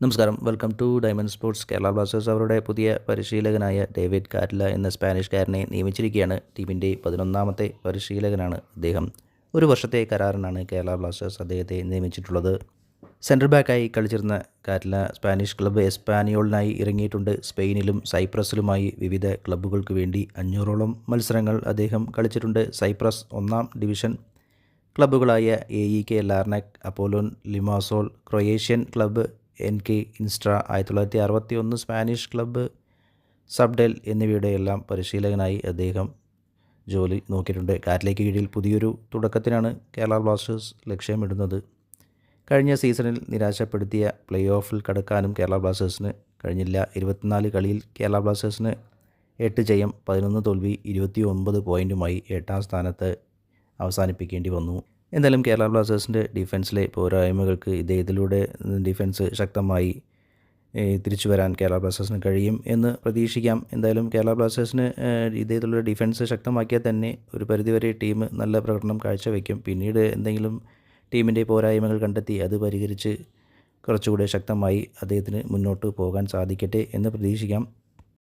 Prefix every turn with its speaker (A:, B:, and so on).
A: നമസ്കാരം. Welcome to diamond sports Kerala blasters അവരുടെ പുതിയ പരിശീലകനായ ഡേവിഡ് കാറ്റ്ല എന്ന സ്പാനിഷ് സ്പാനിഷ്കാരനെ നിയമിച്ചിരിക്കുകയാണ്. ടീമിന്റെ പതിനൊന്നാമത്തെ പരിശീലകനാണ് അദ്ദേഹം ഒരു വർഷത്തെ കരാറിനാണ് കേരള ബ്ലാസ്റ്റേഴ്സ് അദ്ദേഹത്തെ നിയമിച്ചിട്ടുള്ളത്. സെൻട്രൽ ബാക്കായി കളിച്ചിരുന്ന കാറ്റ്ല സ്പാനിഷ് ക്ലബ്ബ് എസ്പാനിയോളിനായി ഇറങ്ങിയിട്ടുണ്ട്. സ്പെയിനിലും സൈപ്രസിലുമായി വിവിധ ക്ലബ്ബുകൾക്ക് വേണ്ടി അഞ്ഞൂറോളം മത്സരങ്ങൾ അദ്ദേഹം കളിച്ചിട്ടുണ്ട്. സൈപ്രസ് ഒന്നാം division ക്ലബ്ബുകളായ A E K Larnaca Apollon Limassol Croatian club N K Istra ആയിരത്തി തൊള്ളായിരത്തി അറുപത്തി ഒന്ന് സ്പാനിഷ് ക്ലബ്ബ് സബ്ഡെൽ എന്നിവയുടെ എല്ലാം പരിശീലകനായി അദ്ദേഹം ജോലി നോക്കിയിട്ടുണ്ട്. കാറ്റിലേക്ക് കീഴിൽ പുതിയൊരു തുടക്കത്തിനാണ് കേരള ബ്ലാസ്റ്റേഴ്സ് ലക്ഷ്യമിടുന്നത്. കഴിഞ്ഞ സീസണിൽ നിരാശപ്പെടുത്തിയ പ്ലേ ഓഫിൽ കടക്കാനും കേരള ബ്ലാസ്റ്റേഴ്സിന് കഴിഞ്ഞില്ല. ഇരുപത്തിനാല് കളിയിൽ കേരള ബ്ലാസ്റ്റേഴ്സിന് എട്ട് ജയം പതിനൊന്ന് തോൽവി ഇരുപത്തി ഒൻപത് പോയിന്റുമായി എട്ടാം സ്ഥാനത്ത് അവസാനിപ്പിക്കേണ്ടി വന്നു. എന്തായാലും കേരള ബ്ലാസ്റ്റേഴ്സിന്റെ ഡിഫൻസിലെ പോരായ്മകൾക്ക് ഇദ്ദേഹത്തിലൂടെ ഡിഫൻസ് ശക്തമായി തിരിച്ചു വരാൻ കേരള ബ്ലാസ്റ്റേഴ്സിന് കഴിയും എന്ന് പ്രതീക്ഷിക്കാം. എന്തായാലും കേരള ബ്ലാസ്റ്റേഴ്സിന് ഇതേ ഇതിലൂടെ ഡിഫൻസ് ശക്തമാക്കിയാൽ തന്നെ ഒരു പരിധിവരെ ടീം നല്ല പ്രകടനം കാഴ്ചവെക്കും. പിന്നീട് എന്തെങ്കിലും ടീമിന്റെ പോരായ്മകൾ കണ്ടെത്തി അത് പരിഹരിച്ച് കുറച്ചുകൂടെ ശക്തമായി അദ്ദേഹത്തിന് മുന്നോട്ട് പോകാൻ സാധിക്കട്ടെ എന്ന് പ്രതീക്ഷിക്കാം.